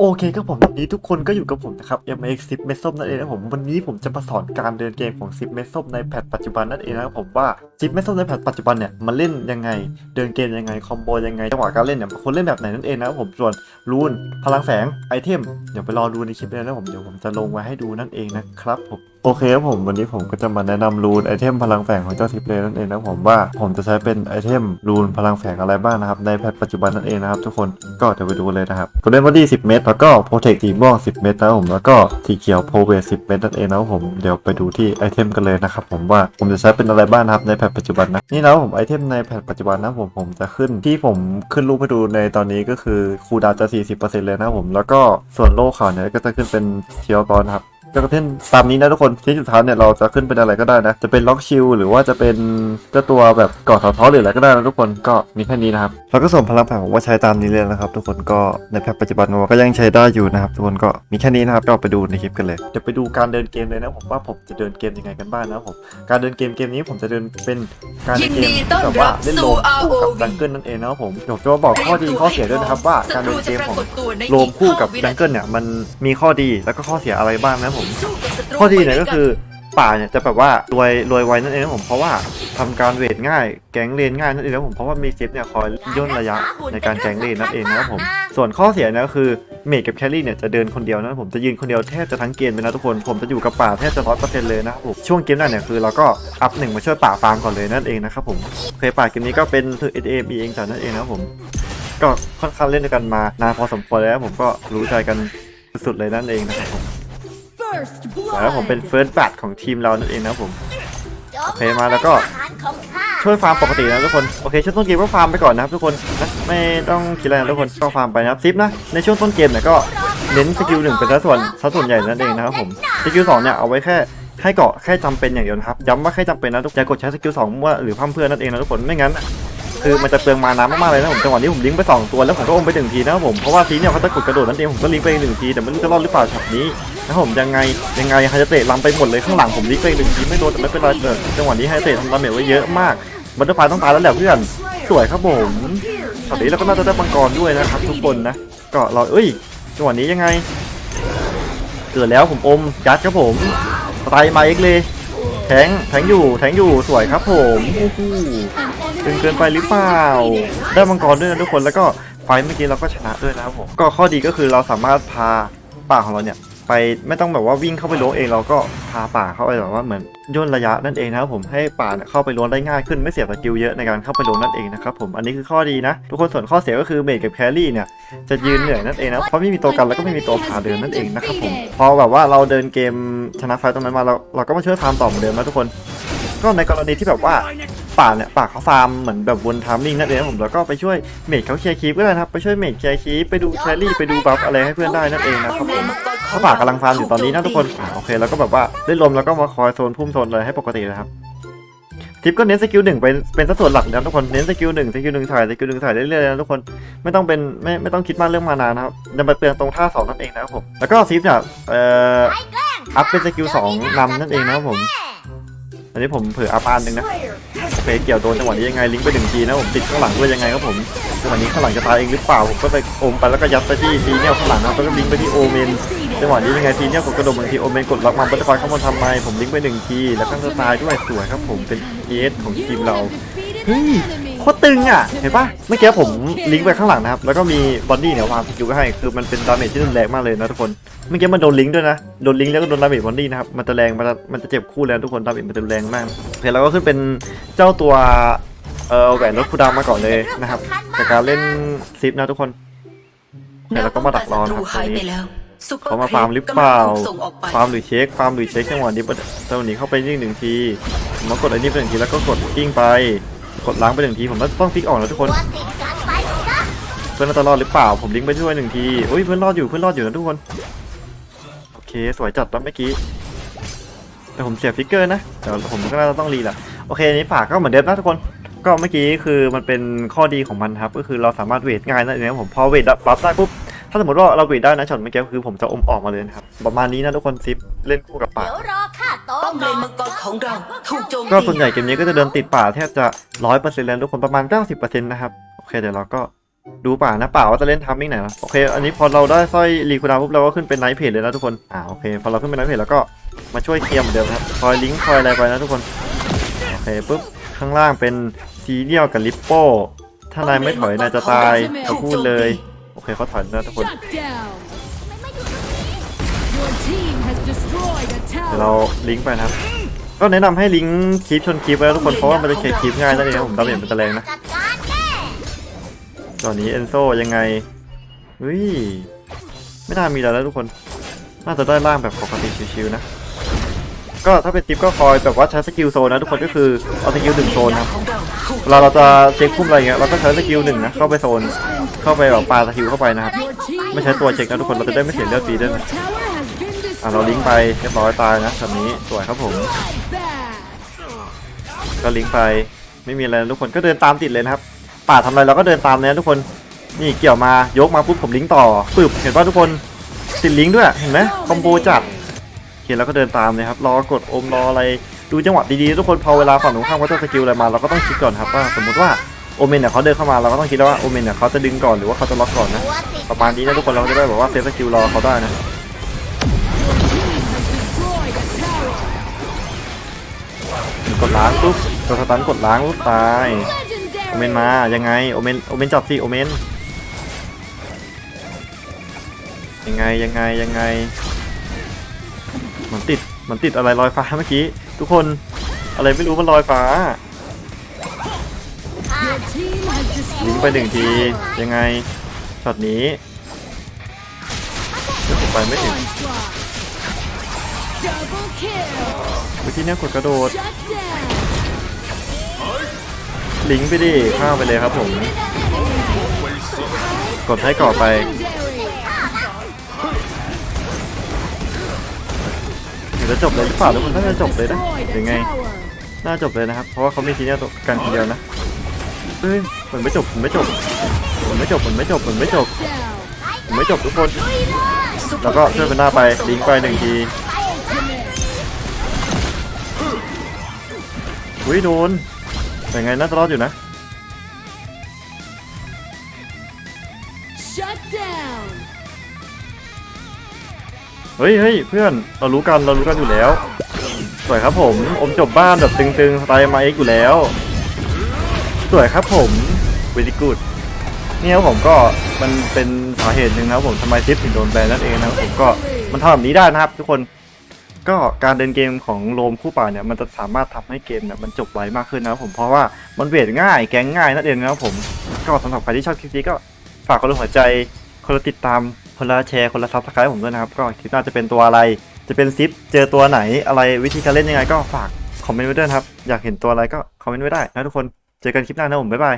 โอเคครับผมวันนี้ทุกคนก็อยู่กับผมนะครับ MX 10 เมตรส้มนั่นเองนะผมวันนี้ผมจะมาสอนการเดินเกมของ 10 เมตรส้มในแพทปัจจุบันนั่นเองนะครับผมว่า 10 เมตรส้มในแพทปัจจุบันเนี่ยมันเล่นยังไง เดินเกมยังไงคอมโบยังไงจังหวะการเล่นเนี่ยคนเล่นแบบไหนนั่นเองนะครับผมส่วนรูนพลังแฝงไอเทมเดี๋ยวไปรอดูในคลิปเลยนะผมเดี๋ยวผมจะลงไว้ให้ดูนั่นเองนะครับผม โอเคครับผมวันนี้ผมก็จะมาแนะนำรูนไอเทมพลังแฝงของเจ้าทิปเลยนั่นเองนะผมว่าผมจะใช้เป็นไอเทมรูนพลังแฝงอะไรบ้างนะครับในแพทปัจจุบันนั่นเองนะครับทุกคนก็เดี๋ยวไปดูเลยนะครับก็เล่นบอดี้10 เมตร แล้วก็โปรเทคสีม่วง10 เมตรนะผมแล้วก็สีเขียวโพเวท10 เมตรนั่นเองนะผมเดี๋ยวไปดูที่ไอเทมกันเลยนะครับผมว่าผมจะใช้เป็นอะไรบ้างนะครับในแพทปัจจุบันนะนี่นะผมไอเทมในแพทปัจจุบันนะผมผมจะขึ้นที่ผมขึ้นรูปให้ดูในตอนนี้ก็คือคูดาวน์จะ40%เลยนะผมแล้วก็ส่วนโล่ขาเนี่ยก็จะขึ้นเป็นเทียวกรนครับ จะกระเท่นตามนี้นะทุกคนที่สุดท้ายเนี่ยเราจะขึ้นเป็นอะไรก็ได้นะ จะเป็นล็อกชิลหรือว่าจะเป็นเจ้าตัวแบบกอดท้าท้อหรืออะไรก็ได้นะทุกคนก็มีแค่นี้นะครับแล้วก็ส่วนพลังแฝงผมว่าใช้ตามนี้เลยนะครับ ทุกคนก็ในแพ็คปัจจุบันมันก็ยังใช้ได้อยู่นะครับ ทุกคนก็มีแค่นี้นะครับก็ไปดูในคลิปกันเลยเดี๋ยวไปดูการเดินเกมเลยนะผมว่าผมจะเดินเกมยังไงกันบ้างนะผมการเดินเกมเกมนี้ผมจะเดินเป็นการเดินเกมยินดีต้อนแบบว่าเล่นโลมคู่กับดังเกิลนั่นเองนะครับผมเดี๋ยวจะมาบอกข้อดีข้อเสียด้วยนะครับว่าการเดินเกมของโลมคู่กับดังเกิลเนี่ยมันมีข้อดีแล้วก็ข้อเสียอะไรบ้างนะผมข้อดีเนี่ยก็คือป่าเนี่ยจะแบบว่ารวยรวยไวนั่นเองนะผมเพราะว่าทำการเวทง่าย แก๊งเลนง่ายนั่นเองนะผมเพราะว่ามีซิปเนี่ยคอยย่นระยะในการแก๊งเลนนั่นเองนะครับผมส่วนข้อเสียเนี่ยก็คือเมจกับแคลรี่เนี่ยจะเดินคนเดียวนะผมจะยืนคนเดียวแทบจะทั้งเกมเลยนะทุกคนผมจะอยู่กับป่าแทบจะร้อยเปอร์เซ็นต์เลยนะครับผมช่วงเกมนั้นเนี่ยคือเราก็อัพหนึ่งมาช่วยป่าฟาร์มก่อนเลยนั่นเองนะครับผมเคยป่าเกมนี้ก็เป็นคือ A A B เองจากนั่นเองนะครับผมก็ค่อนข้างเล่นด้วยกันมานานพอสมควรแล้วผมก็รู้ใจกันสุดๆเลยนั่นเองนะครับผ แล้วผมเป็นเฟิร์สบัตของทีมเรานั่นเองนะครับผมโอเคมาแล้วก็ช่วยฟาร์มปกตินะทุกคนโอเคช่วงต้นเกมก็ฟาร์มไปก่อนนะครับทุกคนนะไม่ต้องคิดอะไรนะทุกคนก็ฟาร์มไปนะครับซิปนะในช่วงต้นเกมเนี่ยก็เน้นสกิลหนึ่งเป็นสัดส่วนสัดส่วนใหญ่นั่นเองนะครับผมสกิลสองเนี่ยเอาไว้แค่ให้เกาะแค่จำเป็นอย่างเดียวนะครับย้ำว่าแค่จำเป็นนะทุกอย่ากดใช้สกิลสองมั่วหรือพั่มเพรื่อนนั่นเองนะทุกคนไม่งั้นอะคือมันจะเปลืองมาน้ำมากๆเลยนะผมจังหวะนี้ผมลิงก์ไปสองตัวแล้วผมก็อมไปหนึ่งทีนะครับผมเพราะว่าซีเนี่ยเขาจะกดกระโดดนั่นเองผมก็ลิงก์ไปหนึ่งทีแต่ไม่รู้จะรอดหรือเปล่าช็อตนี้ นะครับผมยังไงยังไงไฮเตะลำไปหมดเลยข้างหลังผมลิกไปหนึ่งทีไม่โดนแต่ไม่เป็นไรเออจังหวะนี้ไฮเตะทำดาเมจไว้เยอะมากบัตเตอร์ไฟต้องตายแล้วแหละเพื่อนสวยครับผมช็อตนี้เราก็น่าจะได้มังกรด้วยนะครับทุกคนนะก็เราเอ้ยจังหวะนี้ยังไง เกิดแล้วผมอมยัดครับผมสไตล์มาเอ็กเลยแทงแทงอยู่แทงอยู่สวยครับผมโอ้โหตึงเกินไปหรือเปล่า ได้มังกรด้วยนะทุกคนแล้วก็ไฟเมื่อกี้เราก็ชนะด้วยนะครับผมก็ข้อดีก็คือเราสามารถพาป่าของเราเนี่ย ไปไม่ต้องแบบว่าวิ่งเข้าไปล้วงเองเราก็พาป่าเข้าไปแบบว่าเหมือนย่นระยะนั่นเองนะครับผมให้ป่าเนี่ยเข้าไปล้วงได้ง่ายขึ้นไม่เสียสกิลเยอะในการเข้าไปล้วงนั่นเองนะครับผมอันนี้คือข้อดีนะ ทุกคนส่วนข้อเสียก็คือเมจกับแครี่เนี่ยจะยืนเหนื่อยนั่นเองนะเพราะไม่มีตัวกันแล้วก็ไม่มีตัวพาเดินนั่นเองนะครับผมพอแบบว่าเราเดินเกมชนะไฟต์ตรงนั้นมาเราเราก็มาช่วยฟาร์มต่อเหมือนเดิมนะทุกคน ก็ในกรณีที่แบบว่าป่าเนี่ยป่าเขาฟาร์มเหมือนแบบวนทามมิ่งนั่นเองนะผมแล้วก็ไปช่วยเมจเขาเคลียร์คีปก็ได้นะครับไปช่วยเมจเคลียร์คีปไปดูแครี่ไปดูบัฟอะไรให้เพื่อนได้นั่นเองนะครับผม ถ้าป่ากำลังฟาร์มอยู่ตอนนี้นะทุกคนอ่าโอเคแล้วก็แบบว่าเล่นลมแล้วก็มาคอยโซนพุ่มโซนอะไรให้ปกตินะครับทิปก็เน้นสกิลหนึ่งเป็นเป็นสัดส่วนหลักนะทุกคนเน้นสกิลหนึ่งสกิลหนึ่งถ่ายสกิลหนึ่งถ่ายเรื่อยๆนะทุกคนไม่ต้องเป็นไม่ไม่ต้องคิดมากเรื่องมานานนะครับจะมาเปลืองตรงท่าสองนั่นเองนะครับผมแล้วก็ซิปเนี่ยเอ่ออัพเป็นสกิลสองนำนั่นเองนะครับผมอันนี้ผมเผื่ออัพอันหนึ่งนะโอเคเกี่ยวโดนจังหวะนี้ยังไงลิงก์ไปหนึ่งทีนะผมติดข้างหลังด้วยยังไงครับผมจังหวะนี้ข้างหลังจะตายเองหรือเปล่าผมก็ไปอมไปแล้วก็ยัดไปที่ทีเนี่ยข้างหลังนะแล้วก็ลิงก์ไปที่โอเมน จังหวะนี้ยังไงทีเนี่ยผมกระโดดบางทีโอเมนกดล็อกมาบัตเตอร์ฟเข้ามาทำไม ผมลิงก์ไปหนึ่งทีแล้วก็จะตายด้วยสวยครับผมเป็นเอสของทีมเราเฮ้ยโคตรตึงอะ เห็นปะเมื่อกี้ผมลิงก์ไปข้างหลังนะครับ แล้วก็มีบอนดี้เนี่ยวางสกิลให้ คือมันเป็นดาเมจที่รุนแรงมากเลยนะทุกคน เมื่อกี้มันโดนลิงก์ด้วยนะ โดนลิงก์แล้วก็โดนดาเมจบอนดี้นะครับ มันจะแรง มันจะมันจะเจ็บคู่แล้วทุกคน ดาเมจมันจะแรงมากโอเคเราก็ขึ้นเป็นเจ้าตัวเออแหวนรถคูดามาก่อนเลยนะครับจากการเล่นซิปนะทุกคนแล้วก็มาดักรอนะครับตรงนี้ เขามาฟาร์มหรือเปล่า ฟาร์มหรือเช็ค ฟาร์มหรือเช็คจังหวะนี้จังหวะนี้เข้าไปยิงหนึ่งทีผมมากดอันนี้ไปหนึ่งทีแล้วก็กดกิ้งไป กดล้างไปหนึ่งทีผมต้องฟิกออกนะทุกคน เพื่อนน่าจะรอดหรือเปล่า ผมลิงก์ไปด้วยหนึ่งทีอุ้ยเพื่อนรอดอยู่เพื่อนรอดอยู่นะทุกคน โอเคสวยจัดแล้วเมื่อกี้ แต่ผมเสียฟิกเกอร์นะเดี๋ยวผมก็น่าจะต้องรีแหละโอเคอันนี้ฝากก็เหมือนเดิมนะทุกคนก็เมื่อกี้คือมันเป็นข้อดีของมันครับ ก็คือเราสามารถเวทง่ายนั่นเองครับผมพอเวทบัฟได้ปุ๊บถ้าสมมติว่าเราเวทได้นะช็อตเมื่อกี้คือผมจะอมออกมาเลยนะครับประมาณนี้นะทุกคนซิปเล่นคู่กับป่า เดี๋ยวรอข้าโตป้อมเลนมังกรของเราถูกโจมตีก็ส่วนใหญ่เกมนี้ก็จะเดินติดป่าแทบจะร้อยเปอร์เซ็นต์แล้วทุกคนประมาณเก้าสิบเปอร์เซ็นต์นะครับ โอเคเดี๋ยวเราก็ดูป่านะป่าว่าจะเล่นทัมมิ่งไหนนะโอเค อันนี้พอเราได้สร้อยรีคูดาปุ๊บเราก็ขึ้นเป็นไนท์เพจเลยนะทุกคนอ่าโอเคพอเราขึ้นเป็นไนท์เพจแล้วก็มาช่วยเคลียร์เหมือนเดิมครับคอยลิงก์คอยอะไรไปนะทุกคนโอเคปุ๊บข้างล่างเป็นซีเรียลกับลิปโป้ถ้านายไม่ถอยนายจะตายเขาพูดเลย โอเคเขาถอยแล้วทุกคน Shut down. Your team has destroyed a เดี๋ยวเรา tower. ลิงก์ไปนะครับ ก็แนะนำให้ลิงก์คลิปชนคลิปไว้นะทุกคนเพราะว่ามันจะเคลียร์คลิปง่ายนั่นเองครับผมดาเมจมันจะแรงนะ จัดการแน่ตอนนี้เอนโซยังไงเฮ้ยไม่น่ามีแล้วนะทุกคน น่าจะได้ล่างแบบปกติชิวๆนะ ก็ถ้าเป็นทิปก็คอยแบบว่าใช้สกิลโซนนะทุกคนก็คือเอาสกิลหนึ่งโซนนะครับของเราถูกเวลาเราจะเช็คพุ่มอะไรเงี้ยเราก็ใช้สกิลหนึ่งนะเข้าไปโซน เข้าไปแบบปาสกิลเข้าไปนะครับ Your team ไม่ใช้ตัวเช็คนะทุกคนเราจะได้ไม่เสียเลือดฟรีด้วย Your นะ tower has been อะเราลิงก์ไป destroyed. เรียบร้อยตายนะแบบนี้สวยครับผม Back. ก็ลิงก์ไปไม่มีอะไรนะทุกคนก็เดินตามติดเลยนะครับ ป่าทำอะไรเราก็เดินตามเลยนะทุกคนนี่เกี่ยวมายกมาปุ๊บผมลิงก์ต่อปึ๊บเห็นป่ะทุกคนติดลิงก์ด้วยเห็นไหมคอมโบจัดโอเคแล้วก็เดินตามเลยครับรอกดอมรออะไรดูจังหวะดีๆทุกคนพอเวลาฝั่งตรงข้ามเขาจะสกิลอะไรมาเราก็ต้องคิดก่อนครับว่าสมมติว่า โอเมนเนี่ยเขาเดินเข้ามาเราก็ต้องคิดแล้วว่าโอเมนเนี่ยเขาจะดึงก่อนหรือว่าเขาจะล็อกก่อนนะประมาณนี้นะทุกคนเราจะได้แบบว่าเซฟสกิลรอเขาได้นะกดล้างปุ๊บตัวสตันกดล้างปุ๊บตายโอเมนมายังไงโอเมนโอเมนจับสิโอเมนยังไงยังไงยังไงมันติดมันติดอะไรลอยฟ้าเมื่อกี้ ทุกคนอะไรไม่รู้มันลอยฟ้า Your team has ลิงไปหนึ่งทียังไงช็อตนี้เดี๋ยวผมไปไม่ถึง Onslaught. Double kill. วิธีเนี้ยกดกระโดดลิงไปดิข้าไปเลยครับผม กดให้ก่อไปจะจบเลยหรือเปล่าทุกคนน่าจะจบเลยนะ Destroyed หรือไงน่าจบเลยนะครับ เพราะว่าเขามีทีเนี้ยกันทีเดียวนะ เฮ้ยผมไม่จบผมไม่จบผมไม่จบผมไม่จบผมไม่จบ Down. ผมไม่จบทุกคน แล้วก็ช่วยเป็นหน้าไปลิงก์ไปหนึ่งที Ultimate. อุ้ยโดนแต่ไงน่าจะรอดอยู่นะ Shut down. เฮ้ยเฮ้ยเพื่อนเรารู้กันเรารู้กันอยู่แล้วสวยครับผมอมจบบ้านแบบตึงๆสไตล์มาเอ็กอยู่แล้ว สวยครับผม very good นี่ครับผมก็มันเป็นสาเหตุหนึ่งนะครับผมทำไมทิปถึงโดนแบนนั่นเองนะครับผมก็มันทำแบบนี้ได้นะครับ ทุกคนก็การเดินเกมของโรมคู่ป่าเนี่ยมันจะสามารถทำให้เกมเนี่ยมันจบไวมากขึ้นนะครับผมเพราะว่ามันเวทง่ายแก๊งง่ายนั่นเองนะครับผมก็สำหรับใครที่ชอบคลิปนี้ก็ฝากคนละหัวใจคนละติดตามคนละแชร์คนละซับสไครต์ผมด้วยนะครับก็คลิปหน้าจะเป็นตัวอะไร จะเป็นซิปเจอตัวไหนอะไรวิธีการเล่นยังไง ก็ฝากคอมเมนต์ไว้ด้วยครับอยากเห็นตัวอะไรก็คอมเมนต์ไว้ได้นะทุกคน เจอกันคลิปหน้านะผมบ๊ายบาย